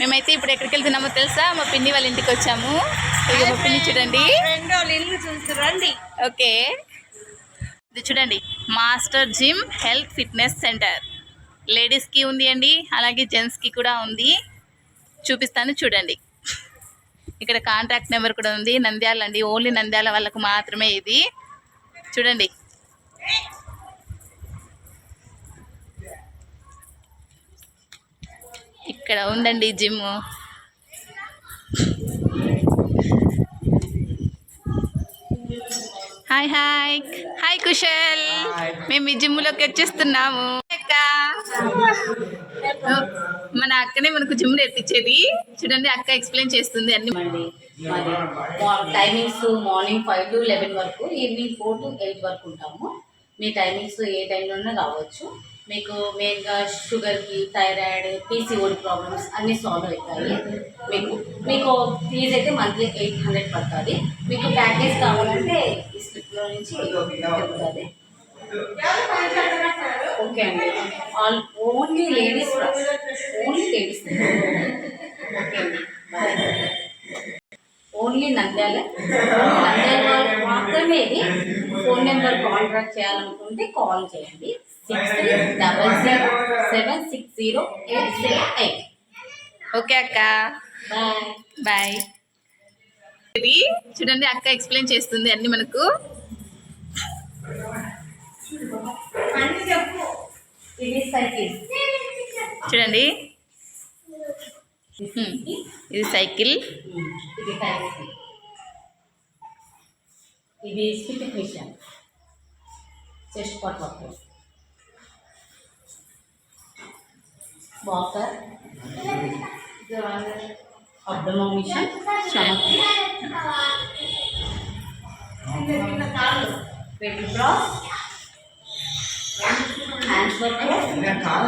మేమైతే ఇప్పుడు ఎక్కడికి వెళ్తున్నామో తెలుసా? మా పిన్ని వాళ్ళ ఇంటికి వచ్చాము. ఇక మా పిన్ని చూడండి. రెండు ఇల్లు చూసి ఓకే. ఇది చూడండి. Master gym health fitness centre. లేడీస్కి ఉంది అండి అలాగే జెంట్స్కి కూడా ఉంది. చూపిస్తాను చూడండి. ఇక్కడ కాంటాక్ట్ నెంబర్ కూడా ఉంది. నంద్యాల అండి ఓన్లీ నంద్యాల వాళ్ళకు మాత్రమే ఇది. చూడండి. ఇక్కడ ఉందండి gym. Hi hi. Hi Kushal. మేము ఈ జిమ్లోకి వచ్చేస్తున్నాము. అక్క. మన అక్కనే మనకు జిమ్ నేర్పించేది. చూడండి అక్క ఎక్స్ప్లెయిన్ చేస్తుంది అన్ని. Timings morning five to eleven వరకు ఈవినింగ్ ఫోర్ టు ఎయిట్ వరకు ఉంటాము. మీ టైమింగ్స్ ఏ టైంలోనే రావచ్చు. మీకు మెయిన్గా షుగర్కి థైరాయిడ్ పీసీఓడి ప్రాబ్లమ్స్ అన్నీ సాల్వ్ అవుతాయి. మీకు మీకు ఫీజ్ అయితే మంత్లీ ఎయిట్ హండ్రెడ్ పడుతుంది. మీకు ప్యాకేజ్ కావాలంటే ఈ స్లిప్లో నుంచి దొరుకుతుంది ఓకే అండి. All only ladies only ladies okay అండి. ఓన్లీ నంద్యాల. నంద్యాల మాత్రమే ఇది. ఫోన్ నెంబర్ కాంటాక్ట్ చేయాలనుకుంటే కాల్ చేయండి. Six three double zero seven six zero eight eight. Okay అక్క. బాయ్. ఇది చూడండి అక్క ఎక్స్ప్లెయిన్ చేస్తుంది అన్ని మనకు. చూడండి. ఇది సైకిల్. ఇది స్పిట్ మిషన్ చెస్ట్ పాట్ వాకర్. అబ్డమో మిషన్ స్టమక్ పెట్టి బ్రాస్ హ్యాండ్స్ వర్క్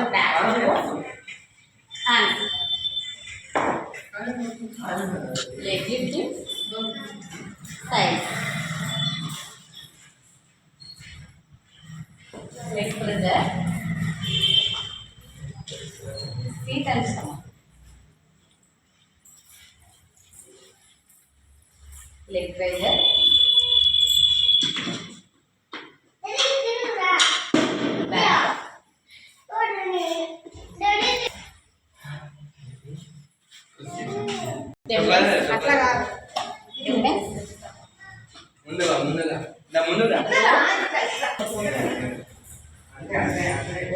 బ్యాక్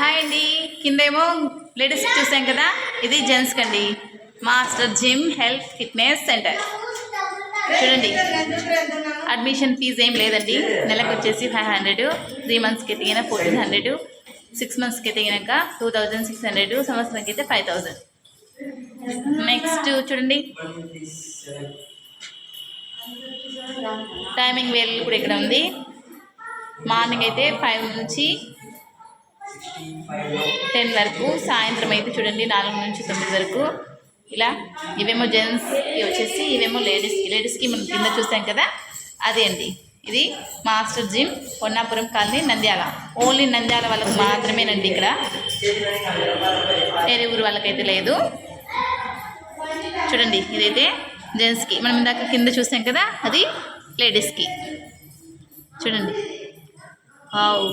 హాయ్ అండి. కిందేమో లేడీస్ చూసాం కదా? ఇది జెంట్స్కి అండి. Master gym health fitness centre. చూడండి. అడ్మిషన్ ఫీజు ఏం లేదండి. నెలకు వచ్చేసి ఫైవ్ హండ్రెడ్. త్రీ మంత్స్కి ఎదిగిన ఫోర్టీన్ హండ్రెడ్. సిక్స్ మంత్స్కి ఎదిగినాక టూ థౌజండ్ సిక్స్ హండ్రెడ్. సంవత్సరానికి అయితే ఫైవ్ థౌజండ్. నెక్స్ట్ చూడండి. టైమింగ్ వేలు కూడా ఇక్కడ ఉంది. మార్నింగ్ అయితే ఫైవ్ నుంచి టెన్ వరకు సాయంత్రం అయితే చూడండి నాలుగు నుంచి తొమ్మిది వరకు. ఇలా ఇవేమో జెంట్స్కి వచ్చేసి ఇవేమో లేడీస్కి లేడీస్కి మనం కింద చూసాం కదా అదే అండి. ఇది master gym Ponnapuram colony Nandyal. Only Nandyal వాళ్ళకు మాత్రమేనండి ఇక్కడ. వేరే ఊరు వాళ్ళకైతే లేదు. చూడండి ఇదైతే జెంట్స్కి మనం ఇందాక కింద చూసాం కదా అది లేడీస్కి చూడండి. వావ్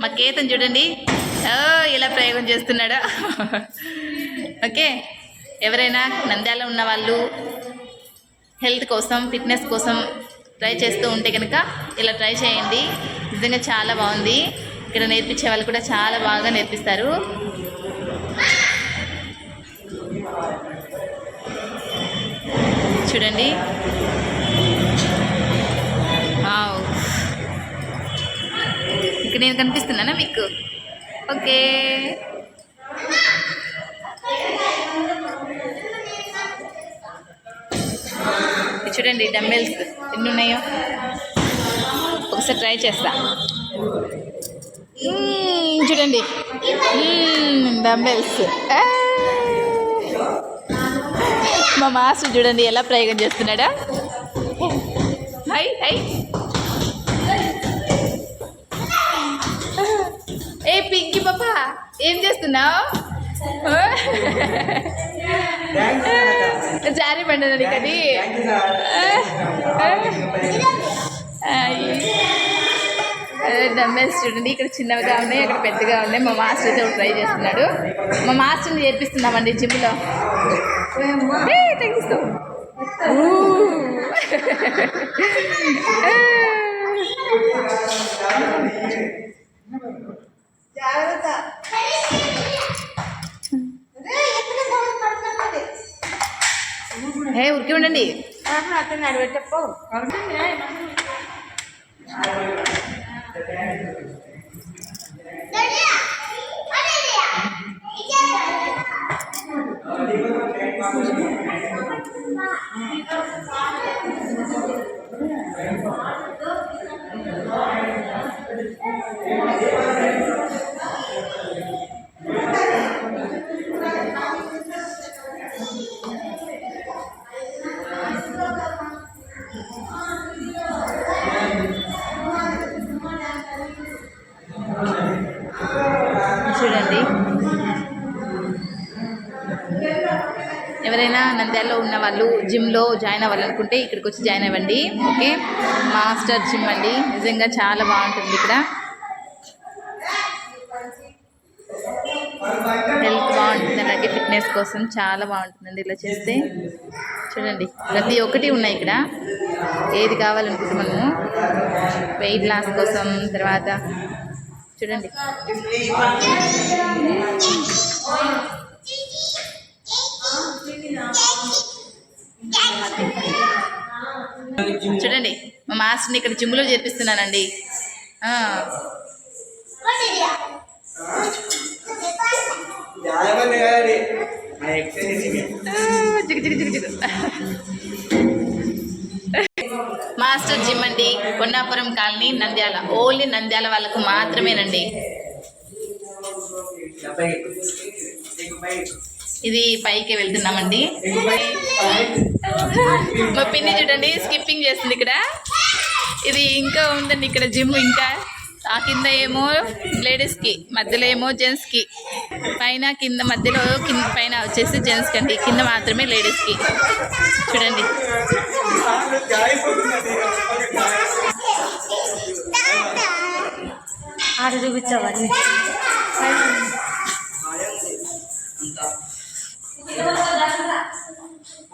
మా కేతన్ చూడండి. Oh, ఇలా ప్రయోగం చేస్తున్నాడా. ఓకే. ఎవరైనా నంద్యాల ఉన్న వాళ్ళు హెల్త్ కోసం ఫిట్నెస్ కోసం ట్రై చేస్తూ ఉంటే కనుక ఇలా ట్రై చేయండి. నిజంగా చాలా బాగుంది. ఇక్కడ నేర్పించే వాళ్ళు కూడా చాలా బాగా నేర్పిస్తారు. చూడండి. ఇక్కడ నేను కనిపిస్తున్నానా మీకు? ఓకే. చూడండి డంబెల్స్ ఎన్ని ఉన్నాయో ఒకసారి ట్రై చేస్తా. చూడండి. డంబెల్స్ మా మాస్టర్ చూడండి ఎలా ప్రయోగం చేస్తున్నాడా? High high. ఏ పింకి పాప ఏం చేస్తున్నావు? జారి పండుగ అది? డమ్మెల్స్ చూడండి ఇక్కడ చిన్నవిగా ఉన్నాయి అక్కడ పెద్దగా ఉన్నాయి. మా మాస్టర్ అయితే ట్రై చేస్తున్నాడు. మా మాస్టర్ని చేర్పిస్తున్నామండి జిమ్లో. తగ్గిస్తాం జాగ్రత్త హే ఉరికి ఉండండి. అతను అడబెట్టప్పో చూడండి ఎవరైనా ఉన్న వాళ్ళు జిమ్లో జాయిన్ అవ్వాలనుకుంటే ఇక్కడికి వచ్చి జాయిన్ అవ్వండి ఓకే? మాస్టర్ జిమ్ అండి. నిజంగా చాలా బాగుంటుంది ఇక్కడ. హెల్త్ బాగుంటుంది అలాగే ఫిట్నెస్ కోసం చాలా బాగుంటుందండి ఇలా చేస్తే. చూడండి ప్రతి ఒక్కటి ఉన్నాయి ఇక్కడ. ఏది కావాలనుకుంటే మనము వెయిట్ లాస్ కోసం తర్వాత చూడండి. చూడండి మా మాస్టర్ని ఇక్కడ జిమ్లో చేర్పిస్తున్నానండి. ఆ, మాస్టర్ జిమ్ అండి కొన్నాపురం కాలనీ నంద్యాల. ఓన్లీ నంద్యాల వాళ్ళకు మాత్రమేనండి. ఇది పైకి వెళ్తున్నామండి. మా పిన్ని చూడండి స్కిప్పింగ్ చేస్తుంది ఇక్కడ. ఇది ఇంకా ఉందండి ఇక్కడ జిమ్ ఇంకా. ఆ కింద ఏమో లేడీస్కి మధ్యలో ఏమో జెంట్స్కి పైన కింద మధ్యలో కింద పైన వచ్చేసి జెంట్స్కి అండి కింద మాత్రమే లేడీస్కి. చూడండి. ఆడ చూపించవన్నీ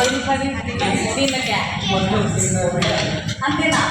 ಎಲ್ಲಾ ಪರಿಚಯ ತಿಳ್ಕೊಳ್ಳೋಣ ಅಂತೆ ನಾ